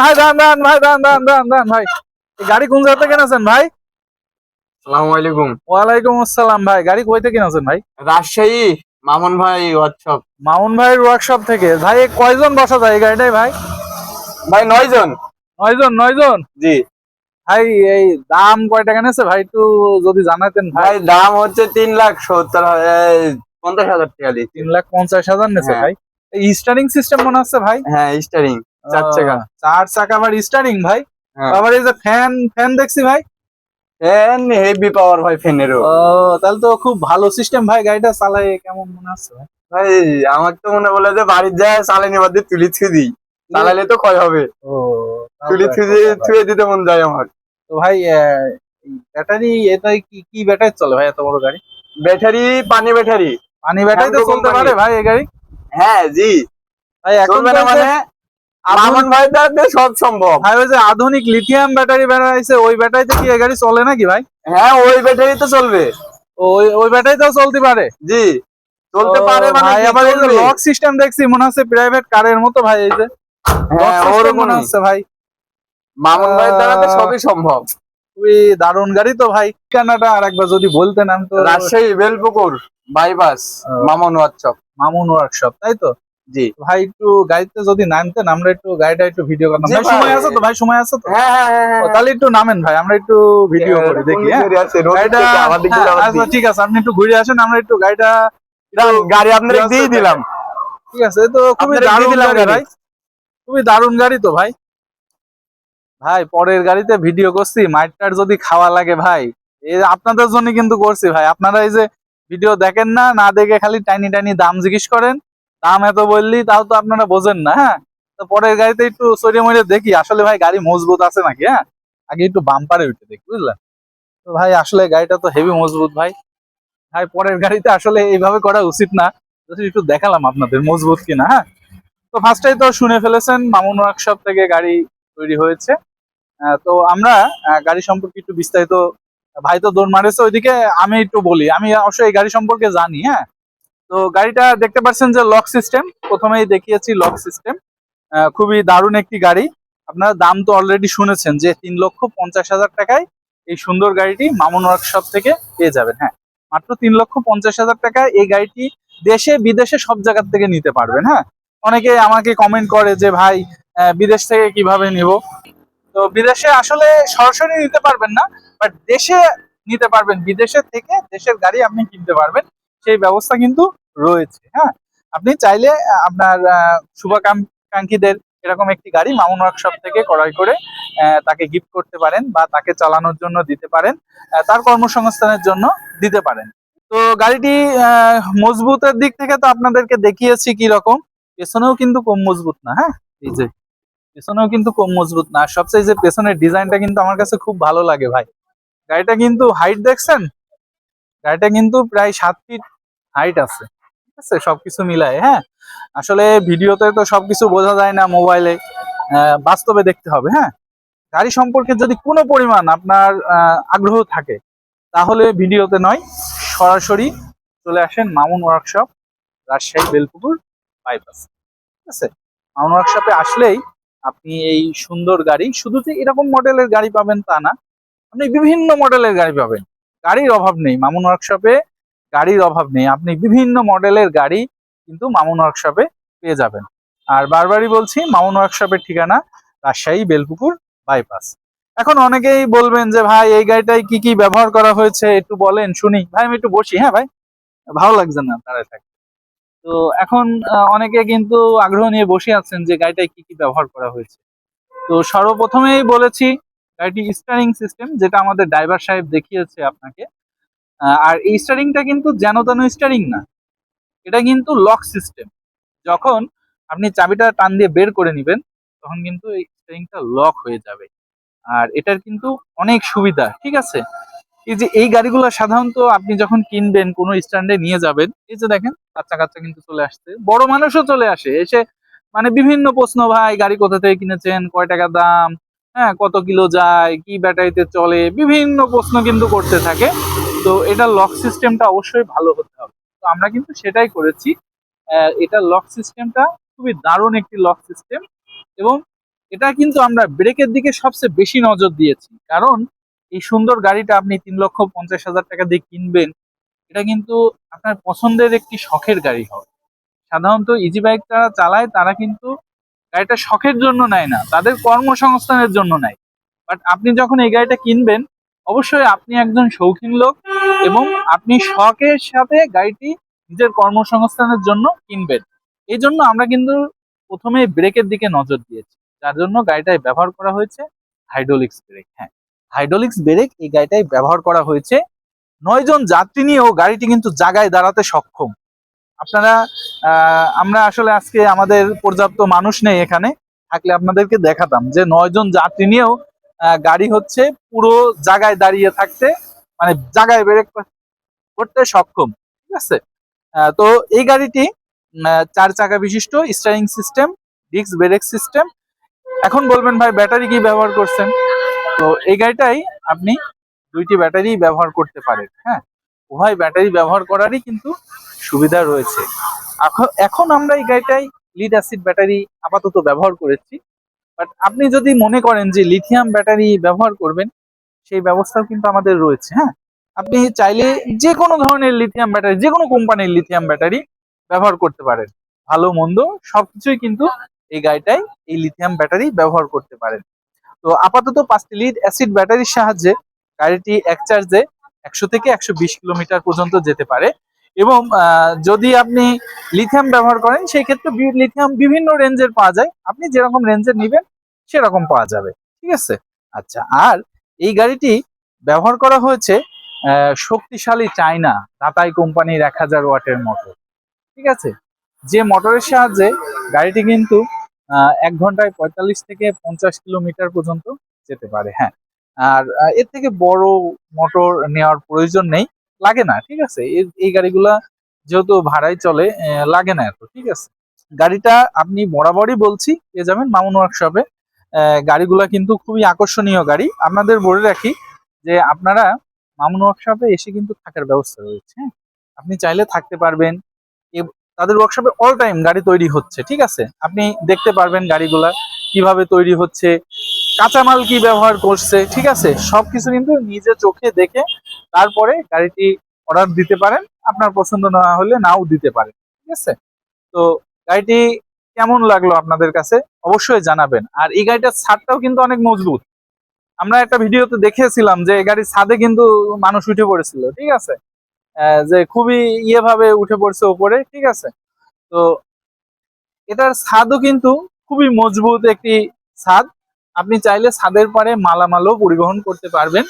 ভাই দান দান ভাই দান দান দান দান ভাই। গাড়ি কোন জায়গা থেকে কিনেছেন ভাই? সালামু আলাইকুম। ওয়ালাইকুম আসসালাম ভাই। গাড়ি কই থেকে কিনেছেন ভাই? রাজশাহী মামুন ভাই ওয়ার্কশপ মামুন ভাইয়ের ওয়ার্কশপ থেকে। ভাই কয়জন বসা যায় এই গাড়িটাই ভাই? ভাই নয় জন নয়জন নয়জন? জি। ভাই এই দাম কয় টাকা নিয়েছে ভাই? একটু যদি জানাতেন ভাই। দাম হচ্ছে তিন লাখ সত্তর পঞ্চাশ হাজার টাকা দিচ্ছি। তিন লাখ পঞ্চাশ হাজার নিয়েছে হ্যাঁ। ভাই। স্টারিং সিস্টেম মনে হচ্ছে ভাই? হ্যাঁ স্টারিং চার চাকা চার চাকা আবার স্টারিং ভাই। হ্যাঁ। আবার এই যে ফ্যান ফ্যান দেখছি ভাই। ফ্যান হেভি পাওয়ার ভাই ফ্যানেরও ও তাহলে তো খুব ভালো সিস্টেম ভাই গাড়িটা চালায় কেমন মনে হচ্ছে ভাই? আমার তো মনে বলে যে বাড়ির যায় চালানি বাদ দিয়ে তুলি থুই দিই। চালালে তো ক্ষয় হবে। ও তুলি থুই। থুয়ে দিতে মন যায় আমার। তো ভাই ব্যাটারি এটাই কি কি ব্যাটারি চলে ভাই এত বড় গাড়ি? ব্যাটারি পানি ব্যাটারি পানি ব্যাটারি তো চলতে পারে ভাই এই গাড়ি? হ্যাঁ জি। ভাই এখন মানে মামুন ভাই দ্বারা সব সম্ভব। ভাই ওই যে আধুনিক লিথিয়াম ব্যাটারি বেড়াইছে ওই ব্যাটারিতে কি গাড়ি চলে নাকি ভাই? হ্যাঁ ওই ব্যাটারি তো চলবে। ওই ওই ব্যাটারিতেও চলতে পারে? জি চলতে পারে মানে ভাই আবার এই যে লক সিস্টেম দেখছি মনে হচ্ছে প্রাইভেট কারের মতো ভাই এই যে। লক হ্যাঁ মনে হচ্ছে ভাই। মামুন ভাইয়ের দ্বারা তো সবই সম্ভব। খুবই দারুণ গাড়ি তো ভাই ঠিকানাটা আর একবার যদি বলতেন আমি তো। Rajshahi Belpukur bypass. Mamun WhatsApp Mamun workshop তাই তো? জি। ভাই একটু গাড়িতে যদি নামতেন আমরা একটু গাড়িটা একটু ভিডিও করতাম। ভাই। সময় আছে তো? ভাই সময় আছে তো? হ্যাঁ হ্যাঁ হ্যাঁ তাহলে একটু নামেন ভাই আমরা একটু ভিডিও করি দেখি হ্যাঁ। গাড়িটা হ্যাঁ, আচ্ছা, ঠিক আছে আপনি একটু ঘুরে আসেন আমরা একটু গাড়িটা গাড়ি আপনার দিয়ে দিলাম। ঠিক আছে তো খুবই দারুণ গাড়ি। ভাই। খুবই দারুণ গাড়ি তো ভাই। ভাই পরের গাড়িতে ভিডিও করছি মাইটটার যদি খাওয়া লাগে ভাই। এই আপনাদের জন্য কিন্তু করছি ভাই। আপনারা এই যে ভিডিও দেখেন না না দেখে খালি টাইনি টাইনি দাম জিজ্ঞেস করেন। দাম এত বললি, তাও তো আপনারা বোঝেন না হ্যাঁ? তো পরের গাড়িতে একটু সরিয়ে মরিয়ে দেখি, আসলে ভাই গাড়ি মজবুত আছে নাকি হ্যাঁ? আগে একটু বাম্পারে উঠে দেখি বুঝলেন তো ভাই, আসলে গাড়িটা তো হেভি মজবুত ভাই। ভাই, পরের গাড়িতে আসলে এইভাবে করা উচিত না। একটু দেখালাম আপনাদের মজবুত কিনা হ্যাঁ? তো ফার্স্টেই তো শুনে ফেলেছেন, মামুন ওয়ার্কশপ থেকে গাড়ি তৈরি হয়েছে। তো আমরা গাড়ি সম্পর্কে একটু বিস্তারিত, ভাই তো দৌড় মারেছে, ওইদিকে আমি একটু বলি। আমি অবশ্যই এই গাড়ি সম্পর্কে জানি হ্যাঁ? তো গাড়িটা দেখতে পাচ্ছেন যে লক সিস্টেম প্রথমেই দেখিয়েছি লক সিস্টেম খুবই দারুণ একটি গাড়ি। আপনারা দাম তো অলরেডি শুনেছেন যে তিন লক্ষ পঞ্চাশ হাজার টাকায় এই সুন্দর গাড়িটি মামুন ওয়ার্কশপ থেকে পেয়ে যাবেন। হ্যাঁ মাত্র তিন লক্ষ পঞ্চাশ হাজার টাকায় এই গাড়িটি দেশে, বিদেশে সব জায়গার থেকে নিতে পারবেন। হ্যাঁ অনেকে আমাকে কমেন্ট করে যে, ভাই বিদেশ থেকে কীভাবে নিব? তো বিদেশে আসলে সরাসরি নিতে পারবেন না বাট দেশে নিতে পারবেন। বিদেশে থেকে দেশের গাড়ি আপনি কিনতে পারবেন। সেই ব্যবস্থা কিন্তু রয়েছে হ্যাঁ? আপনি চাইলে আপনার শুভাকাঙ্ক্ষীদের এরকম একটি গাড়ি মামুন ওয়ার্কশপ থেকে ক্রয় করে তাকে গিফট করতে পারেন বা তাকে চালানোর জন্য দিতে পারেন তার কর্মসংস্থানের জন্য দিতে পারেন। তো গাড়িটি মজবুতের দিক থেকে তো আপনাদেরকে দেখিয়েছি কি রকম, পেছনেও কিন্তু কম মজবুত না হ্যাঁ? এই যে, পেছনেও কিন্তু কম মজবুত না সবচেয়ে যে পেছনের ডিজাইনটা কিন্তু আমার কাছে খুব ভালো লাগে ভাই। গাড়িটা কিন্তু হাইট দেখছেন? গাড়িটা কিন্তু প্রায় সাত ফিট হাইট আছে। ঠিক আছে? সবকিছু মিলায় হ্যাঁ? আসলে ভিডিওতে তো সবকিছু বোঝা যায় না মোবাইলে। বাস্তবে দেখতে হবে হ্যাঁ? গাড়ি সম্পর্কে যদি কোনো পরিমাণ আপনার আগ্রহ থাকে, তাহলে ভিডিওতে নয়, সরাসরি চলে আসেন মামুন ওয়ার্কশপ রাজশাহী বেলপুকুর বাইপাস ঠিক আছে? মামুন ওয়ার্কশপে আসলেই আপনি এই সুন্দর গাড়ি, শুধু যে এরকম মডেলের গাড়ি পাবেন তা না, আপনি বিভিন্ন মডেলের গাড়ি পাবেন। গাড়ির অভাব নেই। মামুন ওয়ার্কশপে গাড়ির অভাব নেই। আপনি বিভিন্ন মডেলের গাড়ি কিন্তু মামুন ওয়ার্কশপে পেয়ে যাবেন। আর বারবারই বলছি, মামুন ওয়ার্কশপের ঠিকানা রাজশাহী বেলপুকুর বাইপাস এখন অনেকেই বলবেন যে, ভাই, এই গাড়িটায় কি কি ব্যবহার করা হয়েছে? একটু বলেন, শুনি। ভাই, আমি একটু বসি। হ্যাঁ ভাই, ভালো লাগছে না, দাঁড়ায় থাকতে তো এখন অনেকে কিন্তু আগ্রহ নিয়ে বসে আছেন যে, গাড়িটায় কি কি ব্যবহার করা হয়েছে? তো সর্বপ্রথমেই বলেছি গাড়িটি স্টারিং সিস্টেম যেটা আমাদের ড্রাইভার সাহেব দেখিয়েছে আপনাকে আর এই স্টারিংটা কিন্তু যেন তেন স্টারিং না। এটা কিন্তু লক সিস্টেম যখন আপনি চাবিটা টান দিয়ে বের করে নেবেন, তখন কিন্তু এই স্টারিংটা লক হয়ে যাবে। আর এটার কিন্তু অনেক সুবিধা, ঠিক আছে? এই যে এই গাড়িগুলো সাধারণত আপনি যখন কিনবেন, কোনো স্ট্যান্ডে নিয়ে যাবেন, এই যে দেখেন বাচ্চা কাচ্চা কিন্তু চলে আসছে। বড় মানুষও চলে আসে, এসে মানে বিভিন্ন প্রশ্ন, ভাই, গাড়ি কোথা থেকে কিনেছেন? কয় টাকা দাম? হ্যাঁ কত কিলো যায়? কি ব্যাটারিতে চলে? বিভিন্ন প্রশ্ন কিন্তু করতে থাকে। তো এটা লক সিস্টেমটা অবশ্যই ভালো হতে হবে। তো আমরা কিন্তু সেটাই করেছি। এটা লক সিস্টেমটা খুবই দারুণ একটি লক সিস্টেম এবং এটা কিন্তু আমরা ব্রেকের দিকে সবচেয়ে বেশি নজর দিয়েছি। কারণ এই সুন্দর গাড়িটা আপনি তিন লক্ষ পঞ্চাশ হাজার টাকা দিয়ে কিনবেন, এটা কিন্তু আপনার পছন্দের একটি শখের গাড়ি হবে। সাধারণত ইজি বাইক যারা চালায়, তারা কিন্তু গাড়িটা শখের জন্য নেয় না, তাদের কর্মসংস্থানের জন্য নেয়। বাট আপনি যখন এই গাড়িটা কিনবেন, অবশ্যই আপনি একজন শৌখিন লোক এবং আপনি শখের সাথে গাড়িটি নিজের কর্মসংস্থানের জন্য কিনবেন। এই জন্য আমরা কিন্তু প্রথমে ব্রেকের দিকে নজর দিয়েছি। যার জন্য গাড়িটায় ব্যবহার করা হয়েছে হাইড্রোলিক্স ব্রেক। হ্যাঁ হাইড্রোলিক্স ব্রেক এই গাড়িটায় ব্যবহার করা হয়েছে। নয় জন যাত্রী নিয়েও গাড়িটি কিন্তু জায়গায় দাঁড়াতে সক্ষম। আপনারা আমরা আসলে আজকে আমাদের পর্যাপ্ত মানুষ নেই এখানে। থাকলে আপনাদেরকে দেখাতাম যে নয় জন যাত্রী নিয়েও গাড়ি হচ্ছে পুরো জায়গায় দাঁড়িয়ে থাকতে মানে জায়গায় ব্রেক করতে সক্ষম, ঠিক আছে? তো এই গাড়িটি চার চাকা বিশিষ্ট steering system disc brake system এখন বলবেন, ভাই, ব্যাটারি কি ব্যবহার করছেন? তো এই গাড়িটাই আপনি দুইটি ব্যাটারি ব্যবহার করতে পারেন হ্যাঁ? উভয় ব্যাটারি ব্যবহার করারই কিন্তু সুবিধা রয়েছে। এখন আমরা এই গাড়িটাই লিড অ্যাসিড ব্যাটারি আপাতত ব্যবহার করেছি। বাট আপনি যদি মনে করেন যে লিথিয়াম ব্যাটারি ব্যবহার করবেন সেই ব্যবস্থাও কিন্তু আমাদের রয়েছে হ্যাঁ? আপনি চাইলে যে কোনো ধরনের লিথিয়াম ব্যাটারি যে কোনো কোম্পানির লিথিয়াম ব্যাটারি ব্যবহার করতে পারেন। ভালো, মন্দ, সবকিছুই কিন্তু এই গাড়িটাই, এই লিথিয়াম ব্যাটারি ব্যবহার করতে পারেন। তো আপাতত পাঁচটি লিড অ্যাসিড ব্যাটারির সাহায্যে গাড়িটি এক চার্জে একশো থেকে একশো বিশ কিলোমিটার পর্যন্ত যেতে পারে এবং যদি আপনি লিথিয়াম ব্যবহার করেন সেই ক্ষেত্রে লিথিয়াম বিভিন্ন রেঞ্জের পাওয়া যায়। আপনি যেরকম রেঞ্জের নেবেন, সেরকম পাওয়া যাবে। ঠিক আছে? আচ্ছা আর এই গাড়িটি ব্যবহার করা হয়েছে শক্তিশালী চায়না টাটাই কোম্পানির এক হাজার ওয়াটের মোটর ঠিক আছে? যে মোটরের সাহায্যে গাড়িটি কিন্তু এক ঘন্টায় পঁয়তাল্লিশ থেকে পঞ্চাশ কিলোমিটার পর্যন্ত যেতে পারে হ্যাঁ। আর এর থেকে বড় মোটর নেওয়ার প্রয়োজন নেই, লাগে না, ঠিক আছে? এই- গাড়িগুলা যেহেতু ভাড়ায় চলে লাগে না এত, ঠিক আছে? গাড়িটা আপনি বরাবরই বলছি, পেয়ে যাবেন মামুন ওয়ার্কশপে গাড়িগুলা কিন্তু খুবই আকর্ষণীয় গাড়ি। আপনাদের বলে রাখি যে আপনারা মামুন ওয়ার্কশপে এসে কিন্তু থাকার ব্যবস্থা রয়েছে হ্যাঁ? আপনি চাইলে থাকতে পারবেন। তাদের ওয়ার্কশপে অল টাইম গাড়ি তৈরি হচ্ছে, ঠিক আছে? আপনি দেখতে পারবেন গাড়িগুলা কীভাবে তৈরি হচ্ছে, কাঁচামাল কি ব্যবহার করছে, ঠিক আছে? সবকিছু কিন্তু নিজে চোখে দেখে তারপরে গাড়িটি অর্ডার দিতে পারেন। আপনার পছন্দ না হলে নাও দিতে পারেন, ঠিক আছে? তো গাড়িটি কেমন লাগল আপনাদের কাছে অবশ্যই জানাবেন। আর এই গাড়িটার ছাদটাও কিন্তু অনেক মজবুত। আমরা একটা ভিডিওতে দেখেছিলাম যে এই গাড়ির ছাদে কিন্তু মানুষ উঠে পড়েছিল, ঠিক আছে? যে খুবই ইয়ে ভাবে উঠে পড়ছে উপরে, ঠিক আছে? তো এটার ছাদও কিন্তু খুবই মজবুত একটি ছাদ। আপনি চাইলে ছাদের পারে মালামালও পরিবহন করতে পারবেন।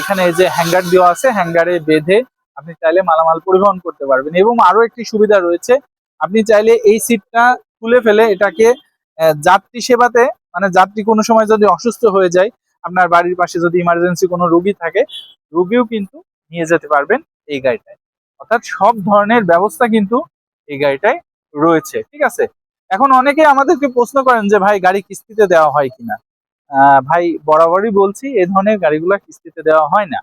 এখানে যে হ্যাঙ্গার দেওয়া আছে, হ্যাঙ্গারে বেঁধে আপনি চাইলে মালামাল পরিবহন করতে পারবেন। এবং আরও একটি সুবিধা রয়েছে, আপনি চাইলে এই সিটটা খুলে ফেলে এটাকে যাত্রী সেবাতে মানে যাত্রী কোনো সময় যদি অসুস্থ হয়ে যায়, আপনার বাড়ির পাশে যদি ইমার্জেন্সি কোনো রোগী থাকে, রোগীও কিন্তু নিয়ে যেতে পারবেন এই গাড়িটায়। অর্থাৎ সব ধরনের ব্যবস্থা কিন্তু এই গাড়িটায় রয়েছে, ঠিক আছে? এখন অনেকে আমাদেরকে প্রশ্ন করেন যে, ভাই, গাড়ি কিস্তিতে দেওয়া হয় কিনা? ভাই, বরাবরই বলছি এই ধরনের গাড়িগুলো কিস্তিতে দেওয়া হয় না।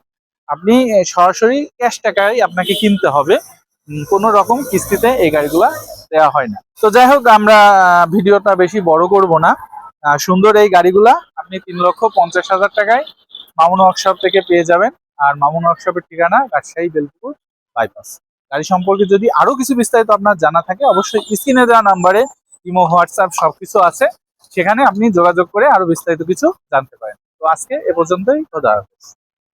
আপনি সরাসরি ক্যাশ টাকায় আপনাকে কিনতে হবে। কোনো রকম কিস্তিতে এই গাড়িগুলা দেওয়া হয় না। তো যাই হোক, আমরা ভিডিওটা বেশি বড় করব না। সুন্দর এই গাড়িগুলা আপনি তিন লক্ষ পঞ্চাশ হাজার টাকায় মামুন ওয়ার্কশপ থেকে পেয়ে যাবেন। আর মামুন ওয়ার্কশপের ঠিকানা রাজশাহী বেলপুর বাইপাস গাড়ি সম্পর্কে যদি আরও কিছু বিস্তারিত আপনার জানা থাকে, অবশ্যই স্ক্রিনে দেওয়া নাম্বারে ইমো, হোয়াটসঅ্যাপ সবকিছু আছে। সেখানে আপনি যোগাযোগ করে আরও বিস্তারিত কিছু জানতে পারেন। তো আজকে এ পর্যন্তই। খোদা হাফেজ।